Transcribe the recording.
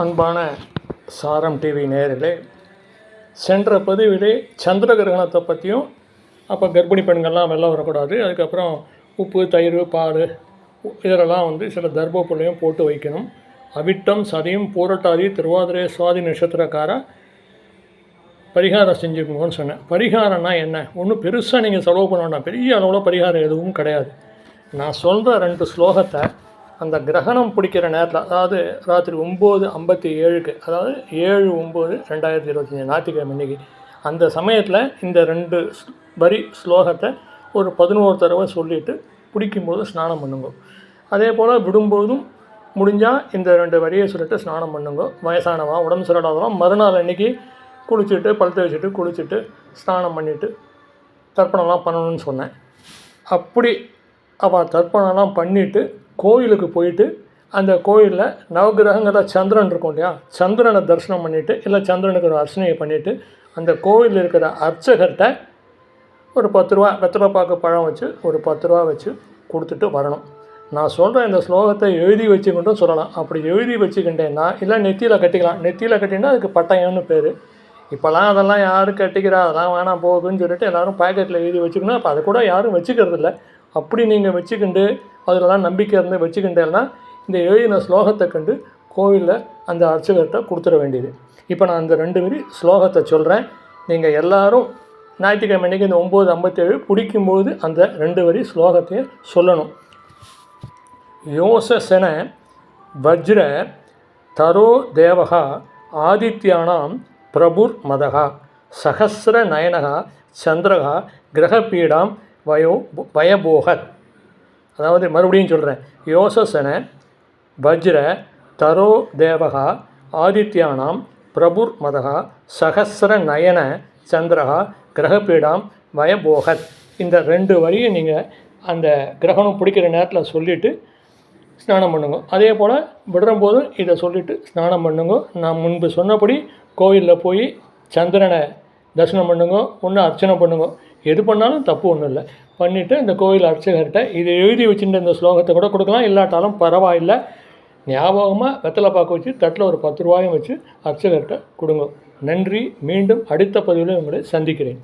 அன்பான சாரம் டிவி நேரிலே சென்ற பதிவிலே சந்திர கிரகணத்தை பற்றியும் அப்போ கர்ப்பிணி பெண்கள்லாம் வெளில வரக்கூடாது அதுக்கப்புறம் உப்பு தயிர் பால் இதெல்லாம் வந்து சில தர்மப்புள்ளையும் போட்டு வைக்கணும். அவிட்டம் சதியும் பூரட்டாதி திருவாதிரை சுவாதி நட்சத்திரக்கார பரிகாரம் செஞ்சுக்கணும்னு சொன்னேன். பரிகாரம்னா என்ன? ஒன்றும் பெருசாக நீங்கள் செலவு பண்ண வேண்டாம். பெரிய அளவில் பரிகாரம் எதுவும் கிடையாது. நான் சொல்கிற ரெண்டு ஸ்லோகத்தை அந்த கிரகணம் பிடிக்கிற நேரத்தில் அதாவது ராத்திரி ஒம்பது ஐம்பத்தி ஏழுக்கு அதாவது ஏழு ஒம்பது ரெண்டாயிரத்தி இருபத்தஞ்சி ஞாயிற்றுக்கிழமை இன்னைக்கு அந்த சமயத்தில் இந்த ரெண்டு ஸ்- வரி ஸ்லோகத்தை ஒரு பதினோரு தடவை சொல்லிவிட்டு பிடிக்கும்போது ஸ்நானம் பண்ணுங்க. அதே போல் விடும்போதும் முடிஞ்சால் இந்த ரெண்டு வரியை சொல்லிட்டு ஸ்நானம் பண்ணுங்க. வயசானவா உடம்பு சரியில்லாதவன் மறுநாள் அன்னைக்கு குளிச்சுட்டு பழுத்த வச்சுட்டு குளிச்சுட்டு ஸ்நானம் பண்ணிவிட்டு தர்ப்பணம்லாம் பண்ணணும்னு சொன்னேன். அப்படி அவள் தர்ப்பணம்லாம் பண்ணிவிட்டு கோயிலுக்கு போயிட்டு அந்த கோயிலில் நவகிரகங்கிற சந்திரன் இருக்கும் இல்லையா? சந்திரனை தரிசனம் பண்ணிவிட்டு இல்லை சந்திரனுக்கு ஒரு அர்ச்சனையை பண்ணிவிட்டு அந்த கோயிலில் இருக்கிற அர்ச்சகர்கிட்ட ஒரு பத்து ரூபா வெத்தலைப்பாக்கு பழம் வச்சு ஒரு பத்து ரூபா வச்சு கொடுத்துட்டு வரணும். நான் சொல்கிற இந்த ஸ்லோகத்தை எழுதி வச்சுக்கிட்டும் சொல்லலாம். அப்படி எழுதி வச்சுக்கிட்டேன்னா இல்லை நெத்தியில் கட்டிக்கலாம். நெத்தியில் கட்டினா அதுக்கு பட்டயம்னு பேர். இப்போல்லாம் அதெல்லாம் யாரும் கட்டிக்கிறா? அதெல்லாம் வேணாம் போகுதுன்னு சொல்லிட்டு எல்லாரும் பாக்கெட்டில் எழுதி வச்சுக்கணும். அப்போ அதை கூட யாரும் வச்சுக்கிறது இல்லை அப்படி நீங்கள் வச்சுக்கிண்டு அதிலலாம் நம்பிக்கை இருந்து வச்சுக்கிட்டேன்னா இந்த எழுதின ஸ்லோகத்தை கண்டு கோவிலில் அந்த அர்ச்சகர்கிட்ட கொடுத்துட வேண்டியது. இப்போ நான் அந்த ரெண்டு வரி ஸ்லோகத்தை சொல்கிறேன் நீங்கள் எல்லாரும் ஞாயிற்றுக்கிழமை அன்னைக்கு இந்த ஒம்பது ஐம்பத்தேழு பிடிக்கும்போது அந்த ரெண்டு வரி ஸ்லோகத்தையே சொல்லணும். யோசசன வஜ்ர தரோ தேவகா ஆதித்யானாம் பிரபுர் மதகா சகசிர நயனகா சந்திரகா கிரகபீடாம் வயோ வயபோகத். அதாவது மறுபடியும் சொல்கிறேன் யோசசன வஜ்ர தரோ தேவகா ஆதித்யானாம் பிரபுர் மதகா சகசிர நயன சந்திரகா கிரகபீடாம் வயபோகத். இந்த ரெண்டு வரியை நீங்கள் அந்த கிரகணம் பிடிக்கிற நேரத்தில் சொல்லிவிட்டு ஸ்நானம் பண்ணுங்க. அதே போல் விடுறம்போதும் இதை சொல்லிவிட்டு ஸ்நானம் பண்ணுங்க. நான் முன்பு சொன்னபடி கோயிலில் போய் சந்திரனை தரிசனம் பண்ணுங்க. ஒன்று அர்ச்சனை பண்ணுங்க. எது பண்ணாலும் தப்பு ஒன்றும் இல்லை. பண்ணிவிட்டு இந்த கோயில் அர்ச்சகர்கிட்ட இதை எழுதி வச்சுட்டு இந்த ஸ்லோகத்தை கூட கொடுக்கலாம். இல்லாட்டாலும் பரவாயில்லை. ஞாபகமாக வெத்தலை பார்க்க வச்சு தட்டில் ஒரு பத்து ரூபாயும் வச்சு அர்ச்சகர்கிட்ட கொடுங்க. நன்றி. மீண்டும் அடுத்த பதிவில் உங்களை சந்திக்கிறேன்.